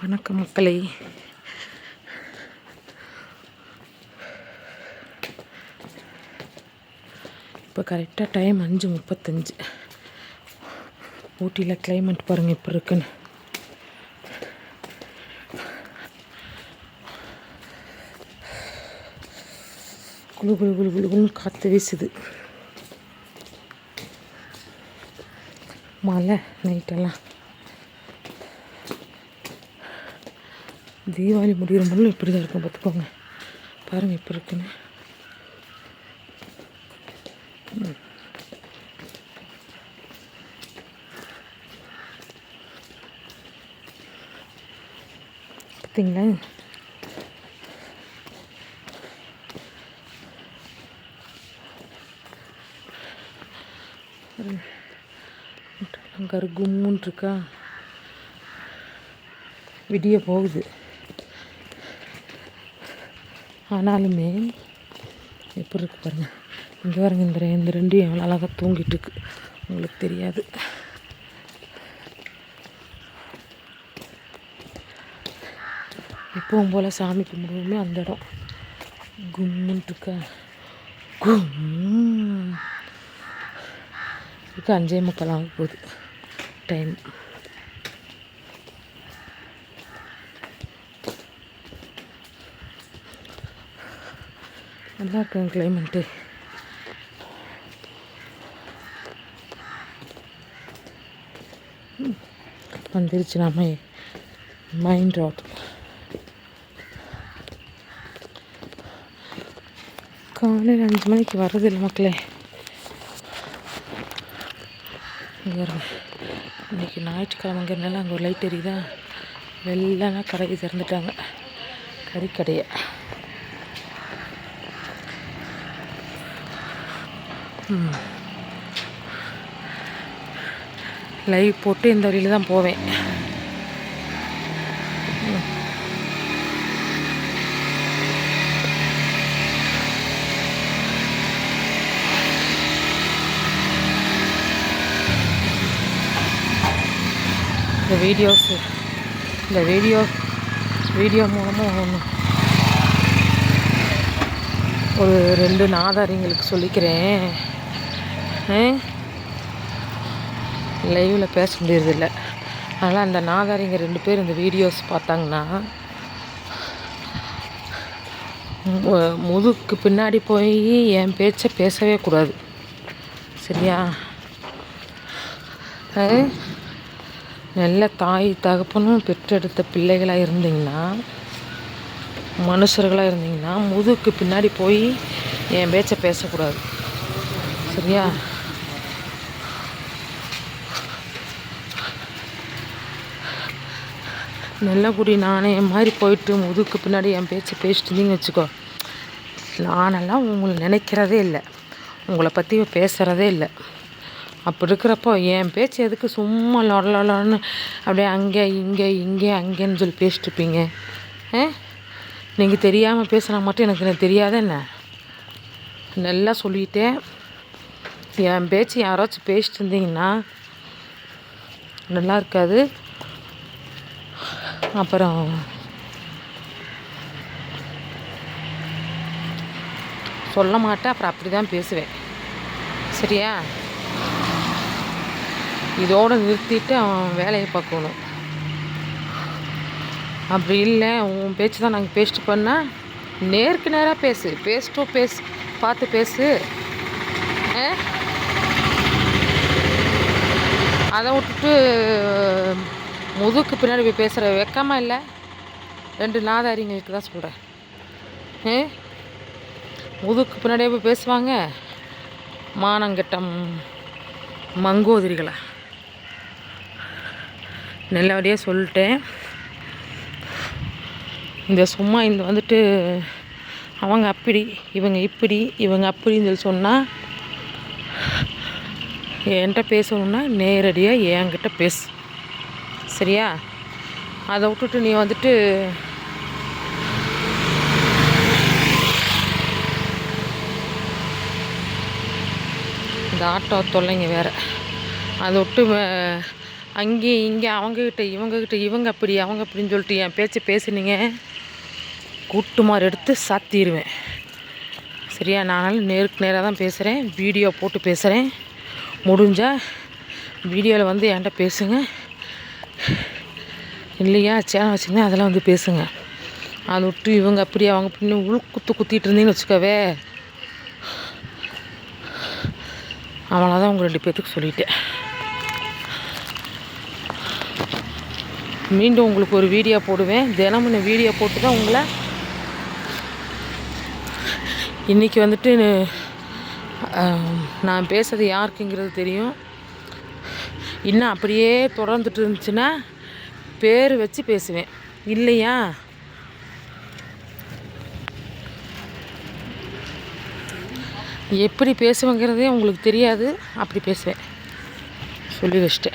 வணக்கம் மக்களை. இப்போ கரெக்டாக டைம் அஞ்சு முப்பத்தஞ்சு. ஊட்டியில் கிளைமேட் பாருங்கள் இப்போ இருக்குன்னு. குழு குழு குழு குளு காற்று வீசுது. மழை நைட்டெல்லாம் தீபாவளி முடிகிற முடியும் இப்படி தான் இருக்கும் பார்த்துக்கோங்க. பாருங்கள் இப்போ இருக்குன்னு. பார்த்தீங்களா கரு கும்முன்ட்ருக்கா விடிய போகுது. ஆனாலுமே எப்படி இருக்கு பாருங்கள் இங்கே பாருங்க இந்த இந்த ரெண்டும் எவ்வளோ அழகாக தூங்கிட்டு இருக்கு. உங்களுக்கு தெரியாது. எப்பவும் போல் சாமி கும்பிடுவோமே அந்த இடம். கும்முன்ட்டுருக்கா கும் இருக்கு அஞ்சே முக்கால் ஆக போகுது. டைம் நல்லா இருக்கும் கிளைமேட்டு வந்துருச்சு நம்ம மைண்ட் ராட் காலையில் அஞ்சு மணிக்கு வர்றதில்லை மக்களே. இங்க இன்னைக்கு ஞாயிற்றுக்கிழமைங்கிறனால அங்கே ஒரு லைட் எரியுதா? வெள்ளனா கடைக்கு திறந்துட்டாங்க. கறிக்கடையை. லைவ் போட்டு இந்த வழியில் தான் போவேன். இந்த வீடியோஸ் இந்த வீடியோ வீடியோ மூலமாக ஒன்று ஒரு ரெண்டு நாதாரிங்களுக்கு சொல்லிக்கிறேன். லைவில் பேச முடியறதில்ல. அதனால் அந்த நாதாரிங்க ரெண்டு பேர் இந்த வீடியோஸ் பார்த்தாங்கன்னா முதுக்கு பின்னாடி போய் என் பேச்சை பேசவே கூடாது. சரியா? ஆ? நல்ல தாய் தகப்பனும் பெற்றெடுத்த பிள்ளைகளாக இருந்தீங்கன்னா மனுஷர்களாக இருந்தீங்கன்னா முதுக்கு பின்னாடி போய் என் பேச்சை பேசக்கூடாது. சரியா? நல்லபடி நானே மாதிரி போயிட்டு முதுக்கு பின்னாடி என் பேச்சை பேசிட்டு இருந்தீங்க வச்சுக்கோ. நானெல்லாம் உங்களை நினைக்கிறதே இல்லை. உங்களை பற்றி பேசுகிறதே இல்லை. அப்படி இருக்கிறப்போ என் பேச்சு எதுக்கு சும்மா லொடலொடன்னு அப்படியே அங்கே இங்கே இங்கே அங்கேன்னு சொல்லி பேசிட்டுருப்பீங்க ஆ? நீங்கள் தெரியாமல் பேசுனா மட்டும் எனக்கு எனக்கு தெரியாத என்ன? நல்லா சொல்லிட்டேன். என் பேச்சு யாராச்சும் பேசிட்டு இருந்தீங்கன்னா நல்லா இருக்காது. அப்புறம் சொல்ல மாட்டேன் அப்புறம் அப்படி தான் பேசுவேன். சரியா? இதோடு நிறுத்திட்டு அவன் வேலையை பார்க்கணும். அப்படி இல்லை உன் பேச்சு தான் நாங்கள் பேசிட்டு பண்ணால் நேருக்கு நேராக பேசு. பேசிட்டோம் பேசு. பார்த்து பேசு. ஆ? அதை விட்டுட்டு முதுக்கு பின்னாடி போய் பேசுகிற வெக்கமாக இல்லை? ரெண்டு நாதாரிங்களுக்கு தான் சொல்கிறேன் ஏ முதுக்கு பின்னாடியே போய் பேசுவாங்க? மானங்கிட்ட மங்கோதிரிகளா? நல்லபடியாக சொல்லிட்டேன். இந்த சும்மா இந்த வந்துட்டு அவங்க அப்படி இவங்க இப்படி இவங்க அப்படின்னு சொல்லி சொன்னால் என்கிட்ட பேசணுன்னா நேரடியாக என்கிட்ட பேசு. சரியா? அதை விட்டுட்டு நீ வந்துட்டு இந்த ஆட்டோ தொல்லைங்க வேறு. அதை விட்டு அங்கேயும் அங்கே இங்கே அவங்கக்கிட்ட இவங்கக்கிட்ட இவங்க அப்படி அவங்க அப்படின்னு சொல்லிட்டு என் பேச்சை பேசுனீங்க. கூட்டுமாறு எடுத்து சாத்திடுவேன் சரியா? நானும் நேருக்கு நேராக தான் பேசுகிறேன் வீடியோ போட்டு பேசுகிறேன் முடிஞ்சால் வீடியோவில் வந்து என்கிட்ட பேசுங்க. இல்லையா? சேனல் வச்சுருந்தேன் அதெல்லாம் வந்து பேசுங்க. அதை விட்டு இவங்க அப்படியே அவங்க அப்படின்னு உள்குத்து குத்திட்டு இருந்தீங்கன்னு வச்சுக்கவே. அவ்வளோதான் உங்கள் ரெண்டு பேர்த்துக்கு சொல்லிட்டேன். மீண்டும் உங்களுக்கு ஒரு வீடியோ போடுவேன். தினமும் நான் வீடியோ போட்டு தான் உங்களை இன்றைக்கி வந்துட்டு நான் பேசுறது யாருக்குங்கிறது தெரியும். இன்னும் அப்படியே தொடர்ந்துட்டு இருந்துச்சுன்னா பேர் வச்சு பேசுவேன். இல்லையா? எப்படி பேசுவேங்கிறதே உங்களுக்கு தெரியாது. அப்படி பேசுவேன். சொல்லி வச்சிட்டேன்.